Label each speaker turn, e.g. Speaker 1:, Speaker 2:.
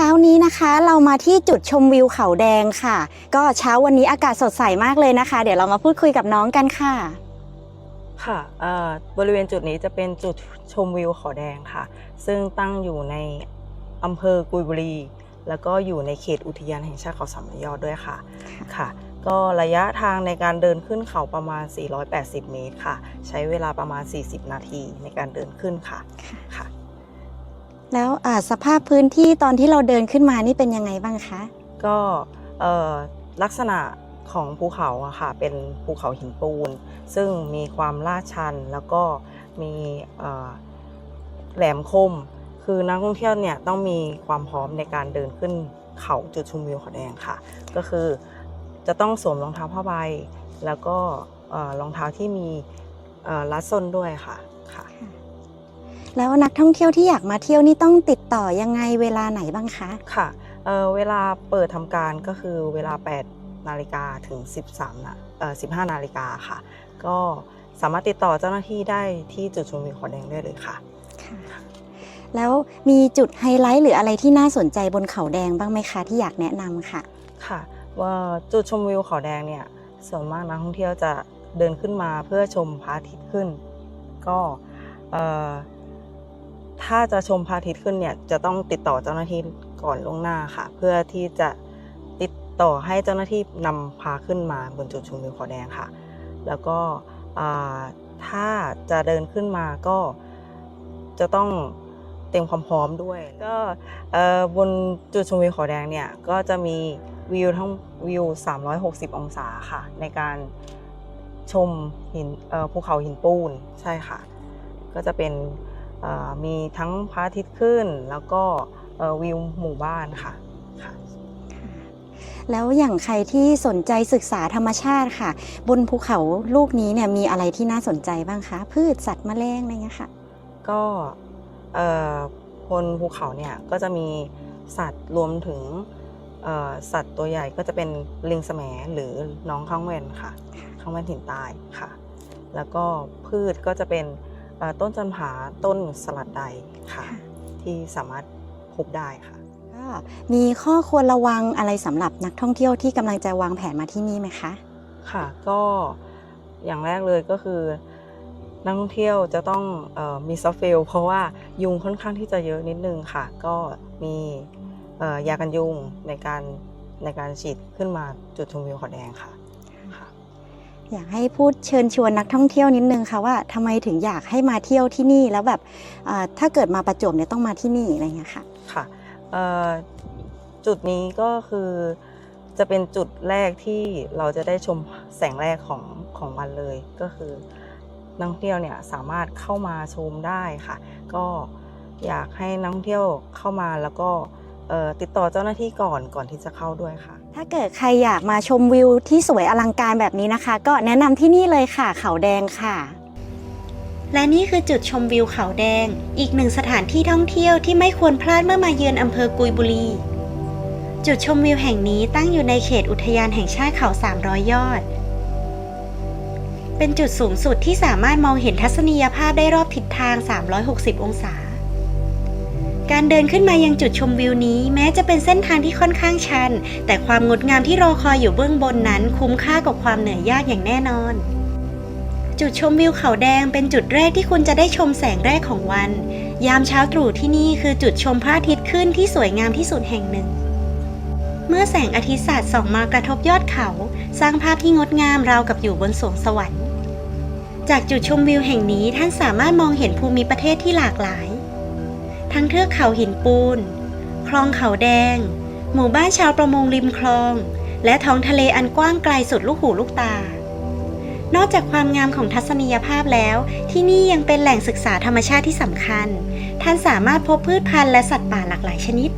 Speaker 1: เช้านี้นะคะเรามาที่จุดชมวิวเขาแดงค่ะ ก็เช้าวันนี้อากาศสดใสมากเลยนะคะ เดี๋ยวเรามาพูดคุยกับน้องกันค่ะ
Speaker 2: ค่ะเอ่อบริเวณจุดนี้จะเป็นจุดชมวิวเขาแดงค่ะ ซึ่งตั้งอยู่ในอำเภอกุยบุรี แล้วก็อยู่ในเขตอุทยานแห่งชาติเขาสามร้อยยอดด้วยค่ะค่ะ ก็ระยะทางในการเดินขึ้นเขาประมาณ 480 เมตรค่ะ ใช้เวลาประมาณ 40 นาทีในการเดินขึ้นค่ะค่ะ
Speaker 1: แล้วสภาพพื้นที่ตอนที่เราเดินขึ้นมานี่เป็นยังไงบ้างคะ
Speaker 2: ก็ลักษณะของภูเขาอะค่ะเป็นภูเขาหินปูน ซึ่งมีความลาดชันแล้วก็มีแหลมคม คือนักท่องเที่ยวเนี่ยต้องมีความพร้อมในการเดินขึ้นเขาจุดชมวิวเขาแดงค่ะ ก็คือจะต้องสวมรองเท้าผ้าใบ แล้วก็รองเท้าที่มีเอ่อรัดส้นด้วยค่ะ
Speaker 1: แล้วนักท่องเที่ยวที่อยากมาเที่ยวนี่ต้องติดต่อยังไงเวลาไหนบ้างคะ
Speaker 2: ค่ะเอ่อเวลาเปิดทำการก็คือเวลา 8 นาฬิกาถึง 13นาเอ่อ15 นาฬิกาค่ะ ก็สามารถติดต่อเจ้าหน้าที่ได้ที่จุดชมวิวเขาแดงได้เลยค่ะ
Speaker 1: ค่ะ แล้วมีจุดไฮไลท์หรืออะไรที่น่าสนใจบนเขาแดงบ้างไหมคะ ที่อยากแนะนำค่ะ
Speaker 2: ค่ะว่าจุดชมวิวเขาแดงเนี่ยส่วนมากนักท่องเที่ยวจะเดินขึ้นมาเพื่อชมพระอาทิตย์ขึ้น ก็เอ่อ ถ้าจะชมพระอาทิตย์ขึ้นเนี่ยจะต้องติดต่อเจ้าหน้าที่ก่อนล่วงหน้าค่ะ เพื่อที่จะติดต่อให้เจ้าหน้าที่นำพาขึ้นมาบนจุดชมวิวขาแดงค่ะ แล้วก็ถ้าจะเดินขึ้นมาก็จะต้องเตรียมความพร้อมด้วย ก็บนจุดชมวิวขาแดงเนี่ยก็จะมีวิวทั้งวิว 360 องศาค่ะ ในการชมหินภูเขาหินปูนใช่ค่ะ ก็จะเป็น มีทั้งพระอาทิตย์ขึ้น แล้วก็เอ่อวิวหมู่บ้านค่ะค่ะ
Speaker 1: แล้วอย่างใครที่สนใจศึกษาธรรมชาติค่ะ บนภูเขาลูกนี้เนี่ยมีอะไรที่น่าสนใจบ้างคะ พืชสัตว์แมลงอะไรเงี้ยค่ะ
Speaker 2: ก็เอ่อบนภูเขาเนี่ยก็จะมีสัตว์รวมถึงเอ่อสัตว์ตัวใหญ่ก็จะเป็นลิงแสมหรือน้องข้างแวนค่ะ ข้างแวนถิ่นใต้ค่ะ แล้วก็พืชก็จะเป็นเอ่อ ต้นจันผาต้นสลัดใดค่ะ
Speaker 1: ค่ะ
Speaker 2: ที่สามารถพบได้ค่ะ
Speaker 1: ก็มีข้อควรระวังอะไรสำหรับนักท่องเที่ยวที่กำลังจะวางแผนมาที่นี่ไหมคะ
Speaker 2: ค่ะก็อย่างแรกเลยก็คือ นักท่องเที่ยวจะต้องเออมีซอฟเฟลเพราะว่ายุงค่อนข้างที่จะเยอะนิดนึงค่ะ ก็มีเอ่อยากันยุงในการในการฉีดขึ้นมาจุดชมวิวเขาแดงค่ะค่ะ
Speaker 1: อยากให้พูดเชิญชวนนักท่องเที่ยวนิดนึงค่ะว่าทำไมถึงอยากให้มาเที่ยวที่นี่แล้วแบบถ้าเกิดมาประจวบเนี่ยต้องมาที่นี่อะไรเงี้ยค่ะ
Speaker 2: ค่ะจุดนี้ก็คือจะเป็นจุดแรกที่เราจะได้ชมแสงแรกของของวันเลย ก็คือนักท่องเที่ยวเนี่ยสามารถเข้ามาชมได้ค่ะ ก็อยากให้นักท่องเที่ยวเข้ามาแล้วก็ ติดต่อเจ้าหน้าที่ก่อนก่อนที่จะเข้าด้วยค่ะ
Speaker 1: ถ้าเกิดใครอยากมาชมวิวที่สวยอลังการแบบนี้นะคะ ก็แนะนำที่นี่เลยค่ะเขาแดงค่ะ
Speaker 3: และนี่คือจุดชมวิวเขาแดง อีกหนึ่งสถานที่ท่องเที่ยวที่ไม่ควรพลาดเมื่อมาเยือนอำเภอกุยบุรี จุดชมวิวแห่งนี้ตั้งอยู่ในเขตอุทยานแห่งชาติเขา 300 ยอด เป็นจุดสูงสุดที่สามารถมองเห็นทัศนียภาพได้รอบทิศทาง 360 องศา การเดินขึ้นมายังจุดชมวิวนี้ แม้จะเป็นเส้นทางที่ค่อนข้างชัน แต่ความงดงามที่รอคอยอยู่เบื้องบนนั้น คุ้มค่ากับความเหนื่อยยากอย่างแน่นอน จุดชมวิวเขาแดงเป็นจุดแรกที่คุณจะได้ชมแสงแรกของวัน ยามเช้าตรู่ที่นี่คือจุดชมพระอาทิตย์ขึ้นที่สวยงามที่สุดแห่งหนึ่ง เมื่อแสงอาทิตย์สาดส่องมากระทบยอดเขา สร้างภาพที่งดงามราวกับอยู่บนสวงสวรรค์ จากจุดชมวิวแห่งนี้ท่านสามารถมองเห็นภูมิประเทศที่หลากหลาย ทั้งเทือกเขาหินปูน คลองเขาแดง หมู่บ้านชาวประมงริมคลอง และท้องทะเลอันกว้างไกลสุดลูกหูลูกตา นอกจากความงามของทัศนียภาพแล้ว ที่นี่ยังเป็นแหล่งศึกษาธรรมชาติที่สำคัญ ท่านสามารถพบพืชพันธุ์และสัตว์ป่าหลากหลายชนิด